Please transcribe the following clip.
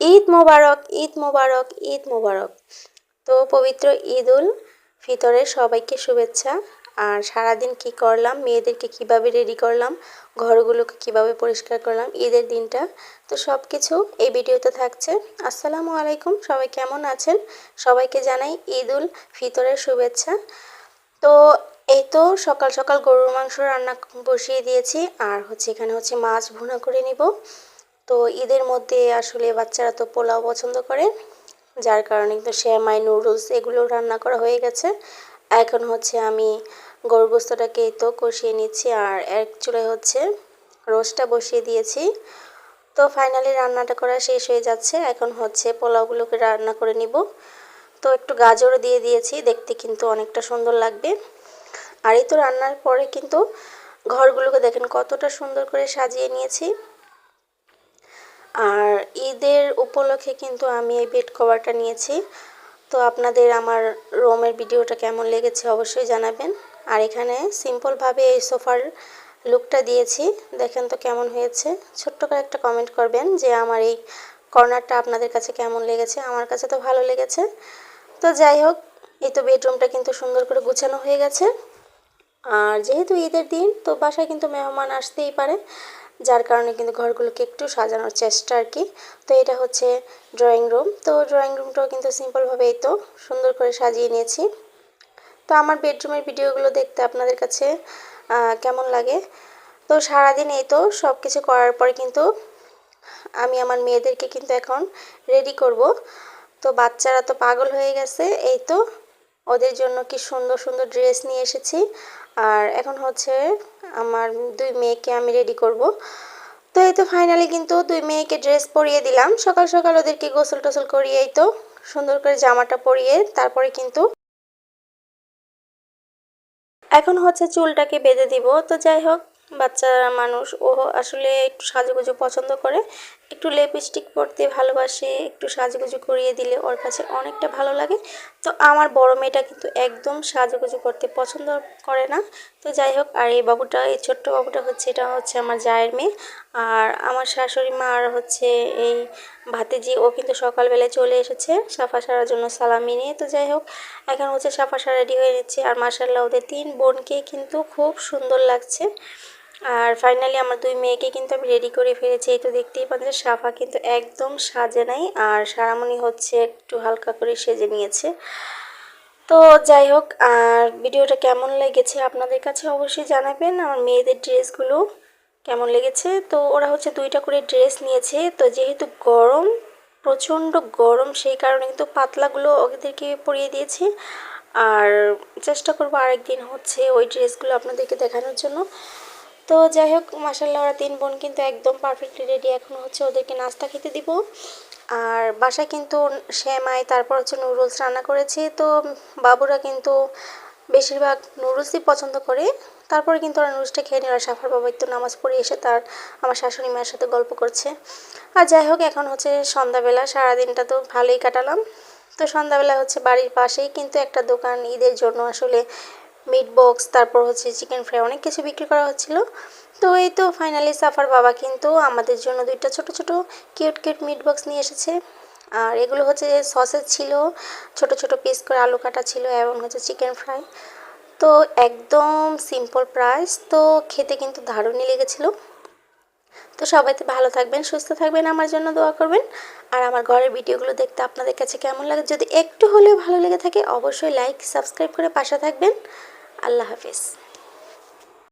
ঈদ মোবারক ঈদ মোবারক ঈদ মোবারক। তো পবিত্র ঈদ উল ফিতরের সবাইকে শুভেচ্ছা। আর সারাদিন কি করলাম, মেয়েদেরকে কীভাবে রেডি করলাম, ঘরগুলোকে কীভাবে পরিষ্কার করলাম, ঈদের দিনটা। তো সব কিছু এই ভিডিওতে থাকছে। আসসালামু আলাইকুম, সবাই কেমন আছেন? সবাইকে জানাই ঈদ উল ফিতরের শুভেচ্ছা। তো এই তো সকাল সকাল গরুর মাংস রান্না বসিয়ে দিয়েছি। আর হচ্ছে এখানে হচ্ছে মাছ ভুনা করে নিব। তো ঈদের মধ্যে আসলে বাচ্চারা তো পোলাও পছন্দ করে, যার কারণে কিন্তু শ্যামাই নুডলস এগুলো রান্না করা হয়ে গেছে। এখন হচ্ছে আমি গরু গোস্তটাকে তো কষিয়ে নিচ্ছি আর এক হচ্ছে রোস্টটা বসিয়ে দিয়েছি। তো ফাইনালি রান্নাটা করা শেষ হয়ে যাচ্ছে, এখন হচ্ছে পোলাওগুলোকে রান্না করে নিব। তো একটু গাজরও দিয়ে দিয়েছি, দেখতে কিন্তু অনেকটা সুন্দর লাগবে। আর এই তো রান্নার পরে কিন্তু ঘরগুলোকে দেখেন কতটা সুন্দর করে সাজিয়ে নিয়েছি। আর ঈদের উপলক্ষে কিন্তু আমি এই বেড কভারটা নিয়েছি। তো আপনাদের আমার রোমের ভিডিওটা কেমন লেগেছে অবশ্যই জানাবেন। আর এখানে সিম্পলভাবে এই সোফার লুকটা দিয়েছি। দেখেন তো কেমন হয়েছে। ছোট্ট করে একটা কমেন্ট করবেন যে আমার এই কর্নারটা আপনাদের কাছে কেমন লেগেছে? আমার কাছে তো ভালো লেগেছে। তো যাই হোক, এই তো বেডরুমটা কিন্তু সুন্দর করে গুছানো হয়ে গেছে। আর যেহেতু ঈদের দিন, তো বাসায় কিন্তু মেহমান আসতেই পারে। যার কারণে কিন্তু ঘরগুলোকে একটু সাজানোর চেষ্টা আর কি। তো এটা হচ্ছে ড্রয়িং রুম তো ড্রয়িং রুমটাও কিন্তু সিম্পলভাবে এই তো সুন্দর করে সাজিয়ে নিয়েছি। তো আমার বেডরুমের ভিডিওগুলো দেখতে আপনাদের কাছে কেমন লাগে? তো সারাদিন এই তো সব কিছু করার পরে কিন্তু আমি আমার মেয়েদেরকে কিন্তু এখন রেডি করব। তো বাচ্চারা তো পাগল হয়ে গেছে। এই তো ওদের জন্য কি সুন্দর সুন্দর ড্রেস নিয়ে এসেছি। আর এখন হচ্ছে আমার দুই মেয়েকে আমি রেডি করব। তো এই তো ফাইনালি কিন্তু দুই মেয়েকে ড্রেস পরিয়ে দিলাম। সকাল সকাল ওদেরকে গোসল টোসল করিয়েই তো সুন্দর করে জামাটা পরিয়ে তারপরে কিন্তু এখন হচ্ছে চুলটাকে বেঁধে দিব। তো যাই হোক বাচ্চা মানুষ, ও আসলে একটু সাজুগুজু পছন্দ করে। একটু লিপস্টিক পরতে ভালোবাসে, একটু সাজুগুজু করিয়ে দিলে ওর কাছে অনেকটা ভালো লাগে। তো আমার বড় মেয়েটা কিন্তু একদম সাজুগুজু করতে পছন্দ করে না। তো যাই হোক, আর এই বাবুটা, এই ছোট্ট বাবুটা হচ্ছে, এটা হচ্ছে আমার জায়ের মেয়ে। আর আমার শাশুড়ি মা আর হচ্ছে এই ভাতিজি, ও কিন্তু সকালবেলায় চলে এসেছে সাফা সারার জন্য সালামি নিয়ে। তো যাই হোক, এখন হচ্ছে সাফা সারা রেডি হয়ে নিচ্ছে। আর মাসাল্লাহ ওদের তিন বোনকে কিন্তু খুব সুন্দর লাগছে। আর ফাইনালি আমার দুই মেয়েকে কিন্তু আমি রেডি করে ফেলেছি। এই তো দেখতেই পাচ্ছেন, সাফা কিন্তু একদম সাজে নাই আর সারামণি হচ্ছে একটু হালকা করে সেজে নিয়েছে। তো যাই হোক, আর ভিডিওটা কেমন লেগেছে আপনাদের কাছে অবশ্যই জানাবেন। আমার মেয়েদের ড্রেসগুলো কেমন লেগেছে? তো ওরা হচ্ছে দুইটা করে ড্রেস নিয়েছে। তো যেহেতু গরম, প্রচণ্ড গরম, সেই কারণে কিন্তু পাতলাগুলো ওদেরকে পরিয়ে দিয়েছি। আর চেষ্টা করব আরেকদিন হচ্ছে ওই ড্রেসগুলো আপনাদেরকে দেখানোর জন্য। তো যাই হোক মাসাল্লাহ ওরা তিন বোন কিন্তু একদম পারফেক্টলি রেডি এখন হচ্ছে ওদেরকে নাস্তা খেতে দিব। আর বাসায় কিন্তু শ্যামাই তারপর হচ্ছে নুডলস রান্না করেছি। তো বাবুরা কিন্তু বেশিরভাগ নুডলসই পছন্দ করে। তারপরে কিন্তু ওরা নুডলসটা খেয়ে নিল সাফার বাবা একটু নামাজ পড়ে এসে তার আমার শাশুড়ি মায়ের সাথে গল্প করছে। আর যাই হোক, এখন হচ্ছে সন্ধ্যাবেলা, সারাদিনটা তো ভালোই কাটালাম। তো সন্ধ্যাবেলা হচ্ছে বাড়ির পাশেই কিন্তু একটা দোকান ঈদের জন্য আসলে মিট বক্স তারপর হচ্ছে চিকেন ফ্রাই অনেক কিছু বিক্রি করা হচ্ছিল। তো এই তো ফাইনালি সাফার বাবা কিন্তু আমাদের জন্য দুইটা ছোট ছোট কিউট কিউট মিট বক্স নিয়ে এসেছে। আর এগুলো হচ্ছে সসেজ ছিল, ছোট ছোট পিস করে আলু কাটা ছিল এবং হচ্ছে চিকেন ফ্রাই তো একদম সিম্পল প্রাইস তো খেতে কিন্তু দারুণই লেগেছিল। তো সবাইতে ভালো থাকবেন, সুস্থ থাকবেন, আমার জন্য দোয়া করবেন। আর আমার ঘরের ভিডিওগুলো দেখতে আপনাদের কাছে কেমন লাগে, যদি একটু হলেও ভালো লেগে থাকে, অবশ্যই লাইক সাবস্ক্রাইব করে পাশে থাকবেন। আল্লাহ হাফিজ।